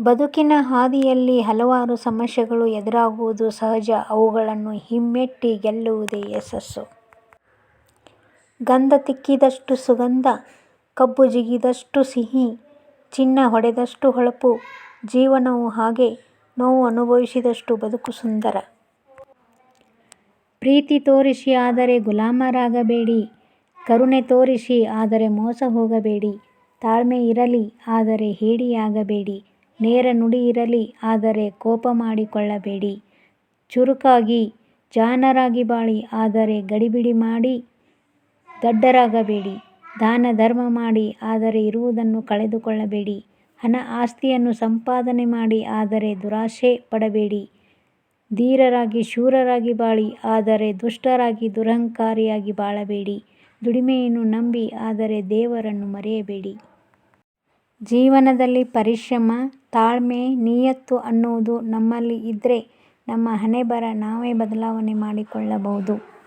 ಬದುಕಿನ ಹಾದಿಯಲ್ಲಿ ಹಲವಾರು ಸಮಸ್ಯೆಗಳು ಎದುರಾಗುವುದು ಸಹಜ. ಅವುಗಳನ್ನು ಹಿಮ್ಮೆಟ್ಟಿ ಗೆಲ್ಲುವುದೇ ಯಶಸ್ಸು. ಗಂಧ ತಿಕ್ಕಿದಷ್ಟು ಸುಗಂಧ, ಕಬ್ಬು ಜಿಗಿದಷ್ಟು ಸಿಹಿ, ಚಿನ್ನ ಹೊಡೆದಷ್ಟು ಹೊಳಪು. ಜೀವನವು ಹಾಗೆ. ನೋವು ಅನುಭವಿಸಿದಷ್ಟು ಬದುಕು ಸುಂದರ. ಪ್ರೀತಿ ತೋರಿಸಿ ಆದರೆ ಗುಲಾಮರಾಗಬೇಡಿ. ಕರುಣೆ ತೋರಿಸಿ ಆದರೆ ಮೋಸ ಹೋಗಬೇಡಿ. ತಾಳ್ಮೆ ಇರಲಿ ಆದರೆ ಹೇಡಿಯಾಗಬೇಡಿ. ನೇರ ನುಡಿ ಇರಲಿ ಆದರೆ ಕೋಪ ಮಾಡಿಕೊಳ್ಳಬೇಡಿ. ಚುರುಕಾಗಿ, ಜಾಣರಾಗಿ ಬಾಳಿ ಆದರೆ ಗಡಿಬಿಡಿ ಮಾಡಿ ದಡ್ಡರಾಗಬೇಡಿ. ದಾನ ಧರ್ಮ ಮಾಡಿ ಆದರೆ ಇರುವುದನ್ನು ಕಳೆದುಕೊಳ್ಳಬೇಡಿ. ಹಣ ಆಸ್ತಿಯನ್ನು ಸಂಪಾದನೆ ಮಾಡಿ ಆದರೆ ದುರಾಶೆ ಪಡಬೇಡಿ. ಧೀರರಾಗಿ ಶೂರರಾಗಿ ಬಾಳಿ ಆದರೆ ದುಷ್ಟರಾಗಿ ದುರಹಂಕಾರಿಯಾಗಿ ಬಾಳಬೇಡಿ. ದುಡಿಮೆಯನ್ನು ನಂಬಿ ಆದರೆ ದೇವರನ್ನು ಮರೆಯಬೇಡಿ. ಜೀವನದಲ್ಲಿ ಪರಿಶ್ರಮ, ತಾಳ್ಮೆ, ನಿಯತ್ತು ಅನ್ನುವುದು ನಮ್ಮಲ್ಲಿ ಇದ್ರೆ ನಮ್ಮ ಹಣೆಬರಹ ನಾವೇ ಬದಲಾವಣೆ ಮಾಡಿಕೊಳ್ಳಬಹುದು.